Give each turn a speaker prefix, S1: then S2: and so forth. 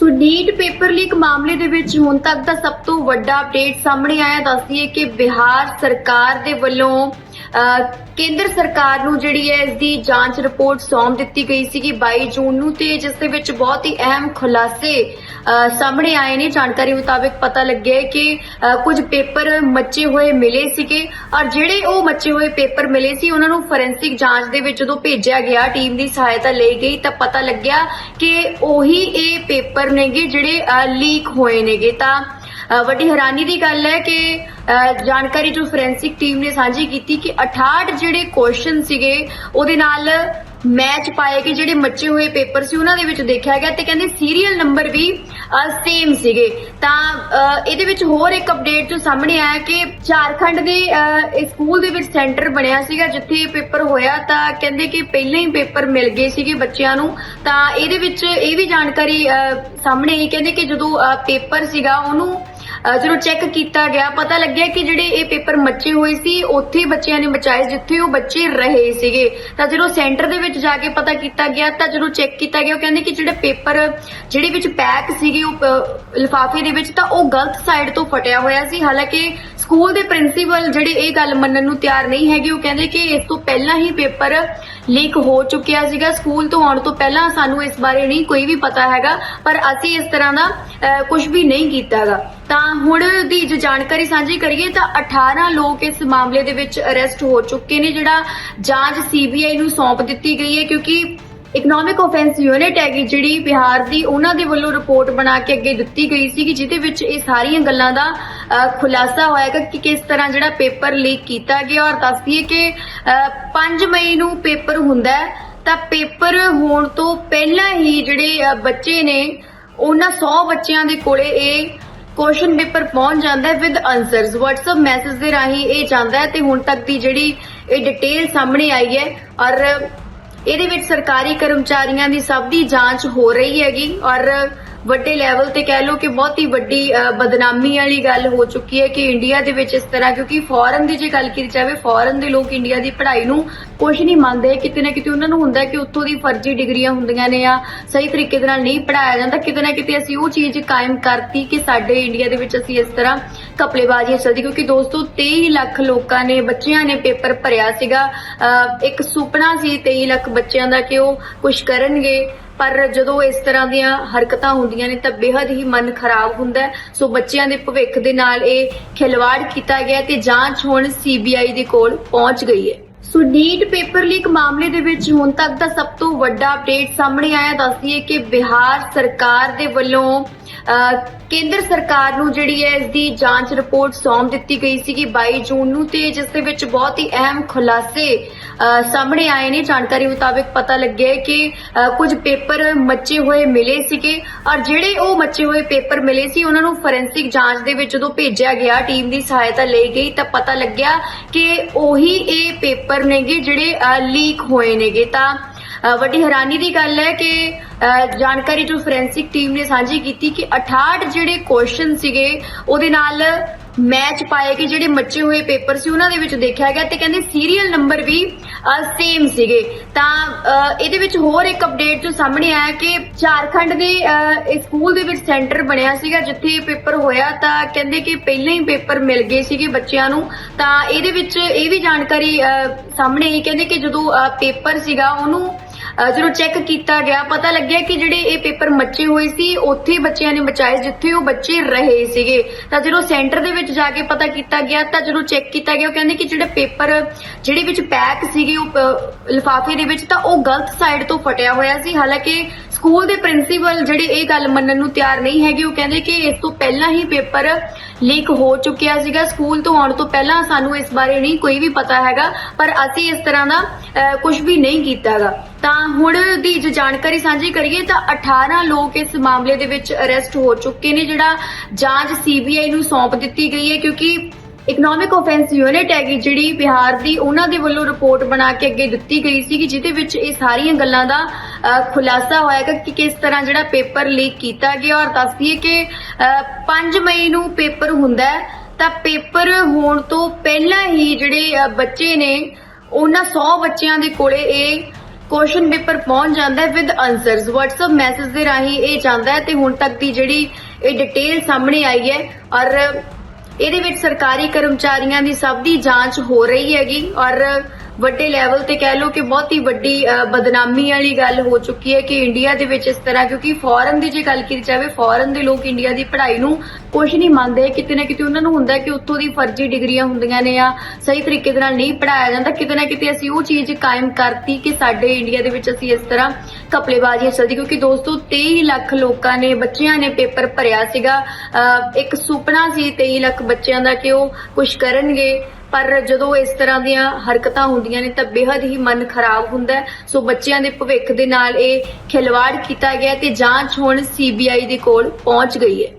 S1: ਸੋ NEET paper leak ਮਾਮਲੇ ਦੇ ਵਿੱਚ ਹੁਣ ਤੱਕ ਦਾ ਸਭ ਤੋਂ ਵੱਡਾ ਅਪਡੇਟ ਸਾਹਮਣੇ ਆਇਆ ਦੱਸਦੀ ਹੈ ਕਿ ਬਿਹਾਰ ਸਰਕਾਰ ਦੇ ਵੱਲੋਂ ਕੇਂਦਰ ਸਰਕਾਰ ਨੂੰ ਜਿਹੜੀ ਹੈ ਇਸ ਦੀ ਜਾਂਚ ਰਿਪੋਰਟ ਸੌਂਪ ਦਿੱਤੀ ਗਈ ਸੀਗੀ 22 ਜੂਨ ਨੂੰ ਤੇ ਜਿਸ ਦੇ ਵਿੱਚ ਬਹੁਤ ਹੀ ਅਹਿਮ ਖੁਲਾਸੇ ਸਾਹਮਣੇ ਆਏ ਨੇ। ਜਾਣਕਾਰੀ ਮੁਤਾਬਕ ਪਤਾ ਲੱਗਿਆ ਕਿ ਕੁਝ ਪੇਪਰ ਮੱਚੇ ਹੋਏ ਮਿਲੇ ਸੀਗੇ ਔਰ ਜਿਹੜੇ ਉਹ ਮੱਚੇ ਹੋਏ ਪੇਪਰ ਮਿਲੇ ਸੀ, ਉਹਨਾਂ ਨੂੰ ਫੋਰੈਂਸਿਕ ਜਾਂਚ ਦੇ ਵਿੱਚ ਜਦੋਂ ਭੇਜਿਆ ਗਿਆ, ਟੀਮ ਦੀ ਸਹਾਇਤਾ ਲਈ ਗਈ, ਤਾਂ ਪਤਾ ਲੱਗਿਆ ਕਿ ਉਹੀ ਇਹ ਪੇਪਰ ਨੇਗੇ ਜਿਹੜੇ ਲੀਕ ਹੋਏ ਨੇਗੇ। ਤਾਂ ਵੱਡੀ ਹੈਰਾਨੀ ਦੀ ਗੱਲ ਹੈ ਕਿ ਜਾਣਕਾਰੀ ਜੋ ਫੋਰੈਂਸਿਕ ਟੀਮ ਨੇ ਸਾਂਝੀ ਕੀਤੀ ਕਿ 68 ਜਿਹੜੇ ਕੁਐਸਚਨ ਸੀਗੇ, ਉਹਦੇ ਨਾਲ ਮੈਚ ਪਾਏ ਕਿ ਜਿਹੜੇ ਮੱਚੇ ਹੋਏ ਪੇਪਰ ਸੀ, ਉਹਨਾਂ ਦੇ ਵਿੱਚ ਦੇਖਿਆ ਗਿਆ ਤੇ ਕਹਿੰਦੇ ਸੀਰੀਅਲ ਨੰਬਰ ਵੀ ਸੇਮ ਸੀਗੇ। ਤਾਂ ਇਹਦੇ ਵਿੱਚ ਹੋਰ ਇੱਕ ਅਪਡੇਟ ਜੋ ਸਾਹਮਣੇ ਆਇਆ ਕਿ ਝਾਰਖੰਡ ਦੇ ਸਕੂਲ ਦੇ ਵਿੱਚ ਸੈਂਟਰ ਬਣਿਆ ਸੀਗਾ, ਜਿੱਥੇ ਪੇਪਰ ਹੋਇਆ, ਤਾਂ ਕਹਿੰਦੇ ਕਿ ਪਹਿਲਾਂ ਹੀ ਪੇਪਰ ਮਿਲ ਗਏ ਸੀਗੇ ਬੱਚਿਆਂ ਨੂੰ। ਤਾਂ ਇਹਦੇ ਵਿੱਚ ਇਹ ਵੀ ਜਾਣਕਾਰੀ ਸਾਹਮਣੇ ਆਈ, ਕਹਿੰਦੇ ਕਿ ਜਦੋਂ ਪੇਪਰ ਸੀਗਾ, ਉਹਨੂੰ ਜਦੋਂ ਚੈੱਕ ਕੀਤਾ ਗਿਆ, ਪਤਾ ਲੱਗਿਆ ਕਿ ਜਿਹੜੇ ਇਹ ਪੇਪਰ ਮੱਚੇ ਹੋਏ ਸੀ, ਉੱਥੇ ਬੱਚਿਆਂ ਨੇ ਬਚਾਏ ਜਿੱਥੇ ਉਹ ਬੱਚੇ ਰਹੇ ਸੀਗੇ। ਤਾਂ ਜਦੋਂ ਸੈਂਟਰ ਦੇ ਵਿੱਚ ਜਾ ਕੇ ਪਤਾ ਕੀਤਾ ਗਿਆ, ਤਾਂ ਜਦੋਂ ਚੈੱਕ ਕੀਤਾ ਗਿਆ, ਉਹ ਕਹਿੰਦੇ ਕਿ ਜਿਹੜੇ ਪੇਪਰ ਜਿਹੜੇ ਵਿੱਚ ਪੈਕ ਸੀਗੇ, ਉਹ ਲਿਫਾਫੇ ਦੇ ਵਿੱਚ, ਤਾਂ ਉਹ ਗਲਤ ਸਾਈਡ ਤੋਂ ਫਟਿਆ ਹੋਇਆ ਸੀ। ਹਾਲਾਂਕਿ ਸਕੂਲ ਦੇ ਪ੍ਰਿੰਸੀਪਲ ਜਿਹੜੇ ਇਹ ਗੱਲ ਮੰਨਣ ਨੂੰ ਤਿਆਰ ਨਹੀਂ ਹੈਗੇ, ਉਹ ਕਹਿੰਦੇ ਕਿ ਇਸ ਤੋਂ ਪਹਿਲਾਂ ਹੀ ਪੇਪਰ ਲੀਕ ਹੋ ਚੁੱਕਿਆ ਸੀਗਾ। ਸਕੂਲ ਤੋਂ ਆਉਣ ਤੋਂ ਪਹਿਲਾਂ ਸਾਨੂੰ ਇਸ ਬਾਰੇ ਨਹੀਂ ਕੋਈ ਵੀ ਪਤਾ ਹੈਗਾ, ਪਰ ਅਸੀਂ ਇਸ ਤਰ੍ਹਾਂ ਦਾ ਕੁਝ ਵੀ ਨਹੀਂ ਕੀਤਾਗਾ ਤਾਂ ਹੁਣ ਦੀ ਜੋ ਜਾਣਕਾਰੀ ਸਾਂਝੀ ਕਰੀਏ ਤਾਂ 18 ਲੋਕ ਇਸ ਮਾਮਲੇ ਦੇ ਵਿੱਚ ਅਰੈਸਟ ਹੋ ਚੁੱਕੇ ਨੇ ਜਿਹੜਾ ਜਾਂਚ ਸੀਬੀਆਈ ਨੂੰ ਸੌਂਪ ਦਿੱਤੀ ਗਈ ਹੈ ਕਿਉਂਕਿ ਇਕਨੋਮਿਕ ਆਫੈਂਸ ਯੂਨਿਟ ਹੈਗੀ ਜਿਹੜੀ ਬਿਹਾਰ ਦੀ ਉਹਨਾਂ ਦੇ ਵੱਲੋਂ ਰਿਪੋਰਟ ਬਣਾ ਕੇ ਅੱਗੇ ਦਿੱਤੀ ਗਈ ਸੀ ਕਿ ਜਿਹਦੇ ਵਿੱਚ ਇਹ ਸਾਰੀਆਂ ਗੱਲਾਂ ਦਾ ਖੁਲਾਸਾ ਹੋਏਗਾ ਕਿ ਕਿਸ ਤਰ੍ਹਾਂ ਜਿਹੜਾ ਪੇਪਰ ਲੀਕ ਕੀਤਾ ਗਿਆ ਔਰ ਦੱਸਦੀਏ ਕਿ ਅ, 5 ਮਈ ਨੂੰ ਪੇਪਰ ਹੁੰਦਾ ਹੈ ਤਾਂ ਪੇਪਰ ਹੋਣ ਤੋਂ ਪਹਿਲਾਂ ਹੀ ਜਿਹੜੇ ਬੱਚੇ ਨੇ ਉਹਨਾਂ 100 ਬੱਚਿਆਂ ਦੇ ਕੋਲੇ ਇਹ ਕੁਐਸਚਨ ਪੇਪਰ ਪਹੁੰਚ ਜਾਂਦਾ ਹੈ ਵਿਦ ਆਨਸਰਸ WhatsApp ਮੈਸੇਜ ਦੇ ਰਾਹੀਂ ਇਹ ਜਾਂਦਾ ਹੈ ਤੇ ਹੁਣ ਤੱਕ ਦੀ ਜਿਹੜੀ ਇਹ ਡਿਟੇਲ ਸਾਹਮਣੇ ਆਈ ਹੈ ਔਰ ਇਹਦੇ ਵਿੱਚ ਸਰਕਾਰੀ ਕਰਮਚਾਰੀਆਂ ਦੀ ਸਭ ਦੀ ਜਾਂਚ ਹੋ ਰਹੀ ਹੈਗੀ ਔਰ ਵੱਡੇ ਲੈਵਲ ਤੇ ਕਹਿ ਲਓ ਕਿ ਬਹੁਤ ਹੀ ਵੱਡੀ ਬਦਨਾਮੀ ਵਾਲੀ ਗੱਲ ਹੋ ਚੁੱਕੀ ਹੈ ਕਿ ਇੰਡੀਆ ਦੇ ਵਿੱਚ ਇਸ ਤਰ੍ਹਾਂ, ਕਿਉਂਕਿ ਫੋਰਨ ਦੀ ਜੇ ਗੱਲ ਕੀਤੀ ਜਾਵੇ ਫੋਰਨ ਦੇ ਲੋਕ ਇੰਡੀਆ ਦੀ ਪੜ੍ਹਾਈ ਨੂੰ ਕੁਝ ਨਹੀਂ ਮੰਨਦੇ। ਕਿਤੇ ਨਾ ਕਿਤੇ ਉਹਨਾਂ ਨੂੰ ਹੁੰਦਾ ਕਿ ਉੱਥੋਂ ਦੀ ਫਰਜ਼ੀ ਡਿਗਰੀਆਂ ਹੁੰਦੀਆਂ ਨੇ ਆ ਸਹੀ ਤਰੀਕੇ ਦੇ ਨਾਲ ਨਹੀਂ ਪੜਾਇਆ ਜਾਂਦਾ। ਕਿਤੇ ਨਾ ਕਿਤੇ ਅਸੀਂ ਉਹ ਚੀਜ਼ ਕਾਇਮ ਕਰਤੀ ਕਿ ਸਾਡੇ ਇੰਡੀਆ ਦੇ ਵਿੱਚ ਅਸੀਂ ਇਸ ਤਰ੍ਹਾਂ ਕਪਲੇਬਾਜ਼ੀਆਂ ਚੱਲਦੀ, ਕਿਉਂਕਿ ਦੋਸਤੋ 23 ਲੱਖ ਲੋਕਾਂ ਨੇ, ਬੱਚਿਆਂ ਨੇ ਪੇਪਰ ਭਰਿਆ ਸੀਗਾ। ਅਹ, ਇੱਕ ਸੁਪਨਾ ਸੀ 23 ਲੱਖ ਬੱਚਿਆਂ ਦਾ ਕਿ ਉਹ ਕੁਝ ਕਰਨਗੇ। ਪਰ ਜਦੋਂ ਇਸ ਤਰ੍ਹਾਂ ਦੀਆਂ ਹਰਕਤਾਂ ਹੁੰਦੀਆਂ ਨੇ ਤਾਂ ਬੇहद ਹੀ ਮਨ ਖਰਾਬ ਹੁੰਦਾ ਹੈ। ਸੋ ਬੱਚਿਆਂ ਦੇ ਭਵਿੱਖ ਦੇ ਨਾਲ ਇਹ ਖਿਲਵਾੜ ਕੀਤਾ ਗਿਆ ਤੇ ਜਾਂਚ ਹੁਣ ਸੀਬੀਆਈ ਦੇ ਕੋਲ ਪਹੁੰਚ ਗਈ ਹੈ। ਸੋ ਨੀਟ ਪੇਪਰ ਲੀਕ ਮਾਮਲੇ ਦੇ ਵਿੱਚ ਹੁਣ ਤੱਕ ਦਾ ਸਭ ਤੋਂ ਵੱਡਾ ਅਪਡੇਟ ਸਾਹਮਣੇ ਆਇਆ। ਦੱਸਦੀ ਕਿ ਬਿਹਾਰ ਸਰਕਾਰ ਦੇ ਵੱਲੋਂ ਕੇਂਦਰ ਸਰਕਾਰ ਨੂੰ ਜਿਹੜੀ ਹੈ ਇਸ ਦੀ ਜਾਂਚ ਰਿਪੋਰਟ ਸੌਂਪ ਦਿੱਤੀ ਗਈ ਸੀਗੀ 22 ਜੂਨ ਨੂੰ ਤੇ ਜਿਸ ਦੇ ਵਿੱਚ ਬਹੁਤ ਹੀ ਅਹਿਮ ਖੁਲਾਸੇ ਸਾਹਮਣੇ ਆਏ ਨੇ। ਜਾਣਕਾਰੀ ਮੁਤਾਬਕ ਪਤਾ ਲੱਗਿਆ ਕਿ ਅਹ, ਕੁਝ ਪੇਪਰ ਮੱਚੇ ਹੋਏ ਮਿਲੇ ਸੀਗੇ ਔਰ ਜਿਹੜੇ ਉਹ ਮੱਚੇ ਹੋਏ ਪੇਪਰ ਮਿਲੇ ਸੀ ਉਹਨਾਂ ਨੂੰ ਫੋਰੈਂਸਿਕ ਜਾਂਚ ਦੇ ਵਿੱਚ ਜਦੋਂ ਭੇਜਿਆ ਗਿਆ ਟੀਮ ਦੀ ਸਹਾਇਤਾ ਲਈ ਗਈ ਤਾਂ ਪਤਾ ਲੱਗਿਆ ਕਿ ਉਹੀ ਇਹ ਪੇਪਰ ਨੇਗੇ ਜਿਹੜੇ ਲੀਕ ਹੋਏ ਨੇਗੇ। ਤਾਂ ਵੱਡੀ ਹੈਰਾਨੀ ਦੀ ਗੱਲ ਹੈ ਕਿ ਅ, ਜਾਣਕਾਰੀ ਜੋ ਫੋਰੈਂਸਿਕ ਟੀਮ ਨੇ ਸਾਂਝੀ ਕੀਤੀ ਕਿ 68 ਜਿਹੜੇ ਕੁਐਸਚਨ ਸੀਗੇ ਉਹਦੇ ਨਾਲ ਮੈਚ ਪਾਏ ਕਿ ਜਿਹੜੇ ਮੱਚੇ ਹੋਏ ਪੇਪਰ ਸੀ ਉਹਨਾਂ ਦੇ ਵਿੱਚ ਦੇਖਿਆ ਗਿਆ ਤੇ ਕਹਿੰਦੇ ਸੀਰੀਅਲ ਨੰਬਰ ਵੀ ਸੇਮ ਸੀਗੇ। ਤਾਂ ਇਹਦੇ ਵਿੱਚ ਹੋਰ ਇੱਕ ਅਪਡੇਟ ਜੋ ਸਾਹਮਣੇ ਆਇਆ ਕਿ ਝਾਰਖੰਡ ਦੇ ਸਕੂਲ ਦੇ ਵਿੱਚ ਸੈਂਟਰ ਬਣਿਆ ਸੀਗਾ, ਜਿੱਥੇ ਪੇਪਰ ਹੋਇਆ। ਤਾਂ ਕਹਿੰਦੇ ਕਿ ਪਹਿਲਾਂ ਹੀ ਪੇਪਰ ਮਿਲ ਗਏ ਸੀਗੇ ਬੱਚਿਆਂ ਨੂੰ। ਤਾਂ ਇਹਦੇ ਵਿੱਚ ਇਹ ਵੀ ਜਾਣਕਾਰੀ ਸਾਹਮਣੇ ਆਈ। ਕਹਿੰਦੇ ਕਿ ਜਦੋਂ ਪੇਪਰ ਸੀਗਾ, ਉਹਨੂੰ ਜਦੋਂ ਚੈੱਕ ਕੀਤਾ ਗਿਆ, ਪਤਾ ਲੱਗਿਆ ਕਿ ਜਿਹੜੇ ਇਹ ਪੇਪਰ ਮੱਚੇ ਹੋਏ ਸੀ, ਉੱਥੇ ਬੱਚਿਆਂ ਨੇ ਬਚਾਏ, ਜਿੱਥੇ ਉਹ ਬੱਚੇ ਰਹੇ ਸੀਗੇ। ਤਾਂ ਜਦੋਂ ਸੈਂਟਰ ਦੇ ਵਿੱਚ ਜਾ ਕੇ ਪਤਾ ਕੀਤਾ ਗਿਆ, ਤਾਂ ਜਦੋਂ ਚੈੱਕ ਕੀਤਾ ਗਿਆ, ਉਹ ਕਹਿੰਦੇ ਕਿ ਜਿਹੜੇ ਪੇਪਰ, ਜਿਹੜੇ ਵਿੱਚ ਪੈਕ ਸੀਗੇ, ਉਹ ਲਿਫਾਫੇ ਦੇ ਵਿੱਚ, ਤਾਂ ਉਹ ਗਲਤ ਸਾਈਡ ਤੋਂ ਫਟਿਆ ਹੋਇਆ ਸੀ। ਹਾਲਾਂਕਿ ਸਕੂਲ ਦੇ ਪ੍ਰਿੰਸੀਪਲ ਜਿਹੜੇ ਇਹ ਗੱਲ ਮੰਨਣ ਨੂੰ ਤਿਆਰ ਨਹੀਂ ਹੈਗੇ, ਉਹ ਕਹਿੰਦੇ ਕਿ ਇਸ ਤੋਂ ਪਹਿਲਾਂ ਹੀ ਪੇਪਰ ਲੀਕ ਹੋ ਚੁੱਕਿਆ ਸੀਗਾ। ਸਕੂਲ ਤੋਂ ਆਉਣ ਤੋਂ ਪਹਿਲਾਂ ਸਾਨੂੰ ਇਸ ਬਾਰੇ ਨਹੀਂ ਕੋਈ ਵੀ ਪਤਾ ਹੈਗਾ, ਪਰ ਅਸੀਂ ਇਸ ਤਰ੍ਹਾਂ ਦਾ ਕੁਝ ਵੀ ਨਹੀਂ ਕੀਤਾਗਾ। ਤਾਂ ਹੁਣ ਦੀ ਜੇ ਜਾਣਕਾਰੀ ਸਾਂਝੀ ਕਰੀਏ ਤਾਂ 18 ਲੋਕ ਇਸ ਮਾਮਲੇ ਦੇ ਵਿੱਚ ਅਰੈਸਟ ਹੋ ਚੁੱਕੇ ਨੇ, ਜਿਹੜਾ ਜਾਂਚ ਸੀਬੀਆਈ ਨੂੰ ਸੌਂਪ ਦਿੱਤੀ ਗਈ ਹੈ, ਕਿਉਂਕਿ ਇਕਨੋਮਿਕ ਆਫੈਂਸ ਯੂਨਿਟ ਹੈਗੀ ਜਿਹੜੀ ਬਿਹਾਰ ਦੀ ਉਹਨਾਂ ਦੇ ਵੱਲੋਂ ਰਿਪੋਰਟ ਬਣਾ ਕੇ ਅੱਗੇ ਦਿੱਤੀ ਗਈ ਸੀ ਕਿ ਜਿਹਦੇ ਵਿੱਚ ਇਹ ਸਾਰੀਆਂ ਗੱਲਾਂ ਦਾ ਖੁਲਾਸਾ ਹੋਇਆ ਕਿ ਕਿਸ ਤਰ੍ਹਾਂ ਜਿਹੜਾ ਪੇਪਰ ਲੀਕ ਕੀਤਾ ਗਿਆ ਔਰ ਦੱਸਦੀਏ ਕਿ ਅ, 5 ਮਈ ਨੂੰ ਪੇਪਰ ਹੁੰਦਾ ਹੈ ਤਾਂ ਪੇਪਰ ਹੋਣ ਤੋਂ ਪਹਿਲਾਂ ਹੀ ਜਿਹੜੇ ਬੱਚੇ ਨੇ ਉਹਨਾਂ 100 ਬੱਚਿਆਂ ਦੇ ਕੋਲੇ ਇਹ ਕੁਐਸਚਨ ਪੇਪਰ ਪਹੁੰਚ ਜਾਂਦਾ ਹੈ ਵਿਦ ਆਨਸਰਸ WhatsApp ਮੈਸੇਜ ਦੇ ਰਾਹੀਂ ਇਹ ਜਾਂਦਾ ਹੈ ਤੇ ਹੁਣ ਤੱਕ ਦੀ ਜਿਹੜੀ ਇਹ ਡਿਟੇਲ ਸਾਹਮਣੇ ਆਈ ਹੈ ਔਰ ਇਹਦੇ ਵਿੱਚ ਸਰਕਾਰੀ ਕਰਮਚਾਰੀਆਂ ਦੀ ਸਭ ਦੀ ਜਾਂਚ ਹੋ ਰਹੀ ਹੈਗੀ ਔਰ ਵੱਡੇ ਲੈਵਲ ਤੇ ਕਹਿ ਲਓ ਕਿ ਬਹੁਤ ਹੀ ਵੱਡੀ ਬਦਨਾਮੀ ਵਾਲੀ ਗੱਲ ਹੋ ਚੁੱਕੀ ਹੈ ਕਿ ਇੰਡੀਆ ਦੇ ਵਿੱਚ ਇਸ ਤਰ੍ਹਾਂ, ਕਿਉਂਕਿ ਫੋਰਨ ਦੀ ਜੇ ਗੱਲ ਕੀਤੀ ਜਾਵੇ ਫੋਰਨ ਦੇ ਲੋਕ ਇੰਡੀਆ ਦੀ ਪੜ੍ਹਾਈ ਨੂੰ ਕੁਝ ਨਹੀਂ ਮੰਨਦੇ। ਕਿਤੇ ਨਾ ਕਿਤੇ ਉਹਨਾਂ ਨੂੰ ਹੁੰਦਾ ਕਿ ਉੱਥੋਂ ਦੀ ਫਰਜ਼ੀ ਡਿਗਰੀਆਂ ਹੁੰਦੀਆਂ ਨੇ ਆ ਸਹੀ ਤਰੀਕੇ ਦੇ ਨਾਲ ਨਹੀਂ ਪੜਾਇਆ ਜਾਂਦਾ। ਕਿਤੇ ਨਾ ਕਿਤੇ ਅਸੀਂ ਉਹ ਚੀਜ਼ ਕਾਇਮ ਕਰਤੀ ਕਿ ਸਾਡੇ ਇੰਡੀਆ ਦੇ ਵਿੱਚ ਅਸੀਂ ਇਸ ਤਰ੍ਹਾਂ ਕਪਲੇਬਾਜ਼ੀਆਂ ਚੱਲਦੀ ਕਿਉਂਕਿ ਦੋਸਤੋ 23 ਲੱਖ ਲੋਕਾਂ ਨੇ, ਬੱਚਿਆਂ ਨੇ ਪੇਪਰ ਭਰਿਆ ਸੀਗਾ। ਇੱਕ ਸੁਪਨਾ ਸੀ 23 ਲੱਖ ਬੱਚਿਆਂ ਦਾ ਕਿ ਉਹ ਕੁਝ ਕਰਨਗੇ। ਪਰ ਜਦੋਂ ਇਸ ਤਰ੍ਹਾਂ ਦੀਆਂ ਹਰਕਤਾਂ ਹੁੰਦੀਆਂ ਨੇ ਤਾਂ ਬੇहद ਹੀ ਮਨ ਖਰਾਬ ਹੁੰਦਾ ਹੈ। ਸੋ ਬੱਚਿਆਂ ਦੇ ਭਵਿੱਖ ਦੇ ਨਾਲ ਇਹ ਖਿਲਵਾੜ ਕੀਤਾ ਗਿਆ ਤੇ ਜਾਂਚ ਹੁਣ ਸੀਬੀਆਈ ਦੇ ਕੋਲ ਪਹੁੰਚ ਗਈ ਹੈ।